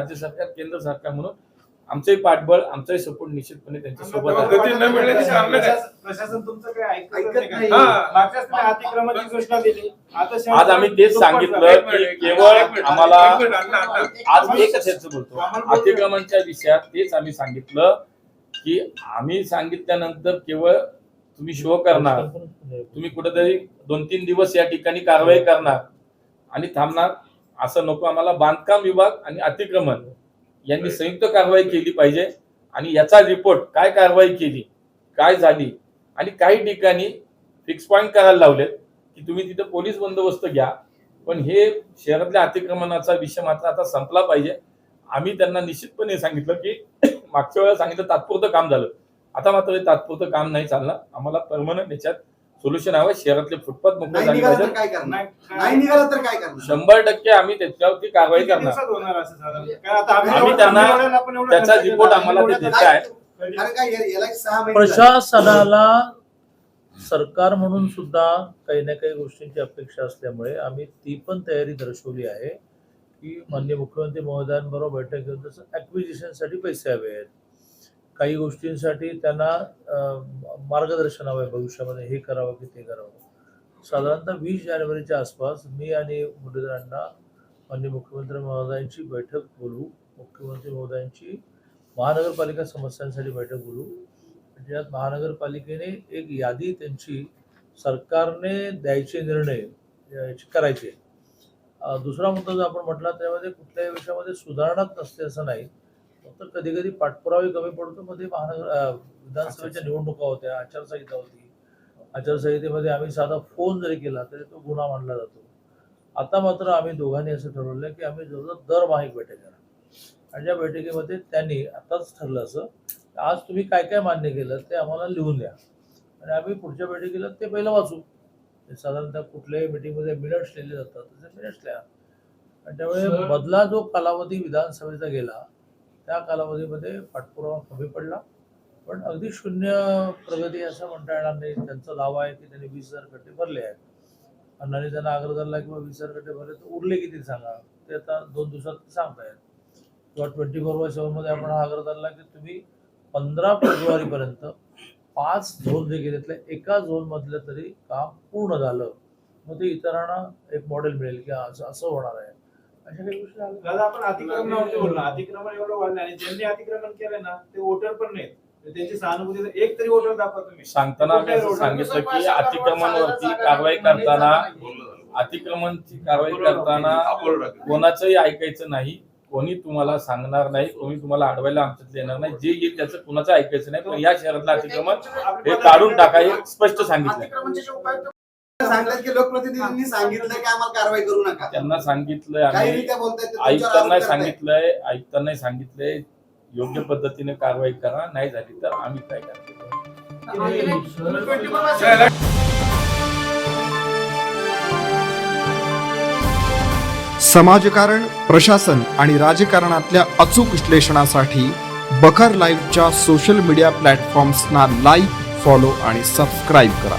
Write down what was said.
राज्य सरकार केंद्र सरकार म्हणून आमचंही पाठबळ आमचाही सपोर्ट निश्चितपणे त्यांच्यासोबत आहे गती न मिळण्याची कारण काय? प्रशासन प्रशासन तुमचं काय ऐकत ऐकत नाही नाही. का? हा. मागच्याच वेळी अतिक्रमणाची घोषणा दिली आता शेवटी आज आम्ही तेच सांगितलं एक केवळ आम्हाला-. आज एकच याचं बोलतो अतिक्रमणच्या विषयात तेच आम्ही सांगितलं की आम्ही सांगितल्यानंतर केवळ तुम्ही शो करणार तुम्ही कुठेतरी दोन तीन दिवस या ठिकाणी कारवाई करणार आणि थांबणार असं नको आम्हाला बांधकाम विभाग आणि अतिक्रमण यांनी संयुक्त कारवाई केली पाहिजे आणि याचा रिपोर्ट काय कारवाई केली काय झाली आणि काही ठिकाणी फिक्स पॉईंट करायला लावलेत की तुम्ही तिथं पोलीस बंदोबस्त घ्या. पण हे शहरातल्या अतिक्रमणाचा विषय मात्र आता संपला पाहिजे. आम्ही त्यांना निश्चितपणे सांगितलं की मागच्या वेळेला सांगितलं तात्पुरतं काम झालं. आता मात्र हे तात्पुरतं काम नाही चालणार. आम्हाला परमनंट याच्यात सोल्युशन हवं शहरातले फुटपाथ मोकळे नाही झाले निघाला तर पाहिजे काय करणार? नाही, निघाला तर काय करणार? शंभर टक्के आम्ही त्याच्यावरती कारवाई करणार. आम्ही त्यांना त्याचा रिपोर्ट आम्हाला ते देत आहे. कधी- कारण काय या- याला एक सहा महिने झाले. प्रशासनाला सरकार म्हणून सुद्धा काही ना काही गोष्टींची अपेक्षा असल्यामुळे आम्ही ती पण तयारी दर्शवली आहे की माननीय मुख्यमंत्री महोदयांबरोबर बैठक घेऊन जसं ॲक्विजिशनसाठी पैसे हवे आहेत. काही गोष्टींसाठी त्यांना मार्गदर्शन हवं आहे भविष्यामध्ये हे करावं की ते करावं. साधारणतः वीस जानेवारीच्या आसपास मी आणि मुरलीधरांना माननीय मुख्यमंत्री महोदयांची बैठक बोलू मुख्यमंत्री महोदयांची महानगरपालिका समस्यांसाठी बैठक बोलू. म्हणजे ज्यात महानगरपालिकेने एक यादी त्यांची सरकारने द्यायचे निर्णय करायचे. दुसरा मुद्दा जो आपण म्हटला त्यामध्ये कुठल्याही विषयामध्ये सुधारणाच नसते असं नाही. फक्त कधी कधी पाठपुरावे कमी पडतो. मध्ये महानगर विधानसभेच्या निवडणुका होत्या आचारसंहिता होती. आचारसंहितेमध्ये आम्ही साधा फोन जरी केला तरी तो गुन्हा मानला जातो. आता मात्र आम्ही दोघांनी असं ठरवलं की आम्ही जवळजवळ दरमहा एक बैठक घेणार. आणि ज्या बैठकीमध्ये त्यांनी आताच ठरलं असं आज तुम्ही काय काय मान्य केलं ते आम्हाला लिहून द्या. आणि आम्ही पुढच्या बैठकीला ते पहिलं वाचू. साधारणतः कुठल्याही मिटिंगमध्ये मिनट्स लिहिले जातात. तसे मिनट्स लिहा. आणि त्यामुळे मधला जो कालावधी विधानसभेचा गेला त्या कालावधीमध्ये पाठपुरावा कमी पडला. पण अगदी शून्य प्रगती असं म्हणता येणार नाही. त्यांचा दावा आहे की त्यांनी वीस हजार गट्टे भरले आहेत. अण्णांनी त्यांना आग्रह धरला किंवा वीस हजार गट्टे भरले तर उरले किती सांगा? ते आता दोन दिवसात सांगतायत. किंवा ट्वेंटी फोर बाय सेवनमध्ये आपण हा आग्रह धरला की तुम्ही पंधरा फेब्रुवारीपर्यंत पाच झोन जे घेतले एका झोनमधलं तरी काम पूर्ण झालं. मग ते इतरांना एक मॉडेल मिळेल की असं असं होणार आहे. दादा आपण अतिक्रमणावरती बोललो अतिक्रमण एवढं वाढलं आणि ज्यांनी अतिक्रमण केलं ना ते वोटर पण नाहीत. त्यांची सहानुभूती एक तरी वोटर दाखवा तुम्ही. सांगताना आम्ही असं सांगितलं की अतिक्रमणवरती कारवाई करताना अतिक्रमणची कारवाई करताना कोणाचंही ऐकायचं नाही. कोणी तुम्हाला सांगणार नाही. कोणी तुम्हाला अडवायला आमच्यात येणार नाही. जे येईल त्याचं कुणाचं ऐकायचं नाही. पण या शहरातलं अतिक्रमण हे काढून टाका हे स्पष्ट सांगितलंय. सांगतात की लोकप्रतिनिधींनी सांगितलं की आम्हाला कारवाई करू नका. त्यांना सांगितलंय काही आम्ही रित्या बोलतायत ते तुमच्यावर आयुक्तांना करतायत. सांगितलंय आयुक्तांना सांगितलंय योग्य पद्धतीने कारवाई करा नाही झाली तर आम्ही काय करतो समाजकारण प्रशासन आणि राजकारणातल्या अचूक विश्लेषणासाठी बखर लाईव्हच्या सोशल मीडिया प्लॅटफॉर्म्सना लाईक फॉलो आणि सबस्क्राईब करा.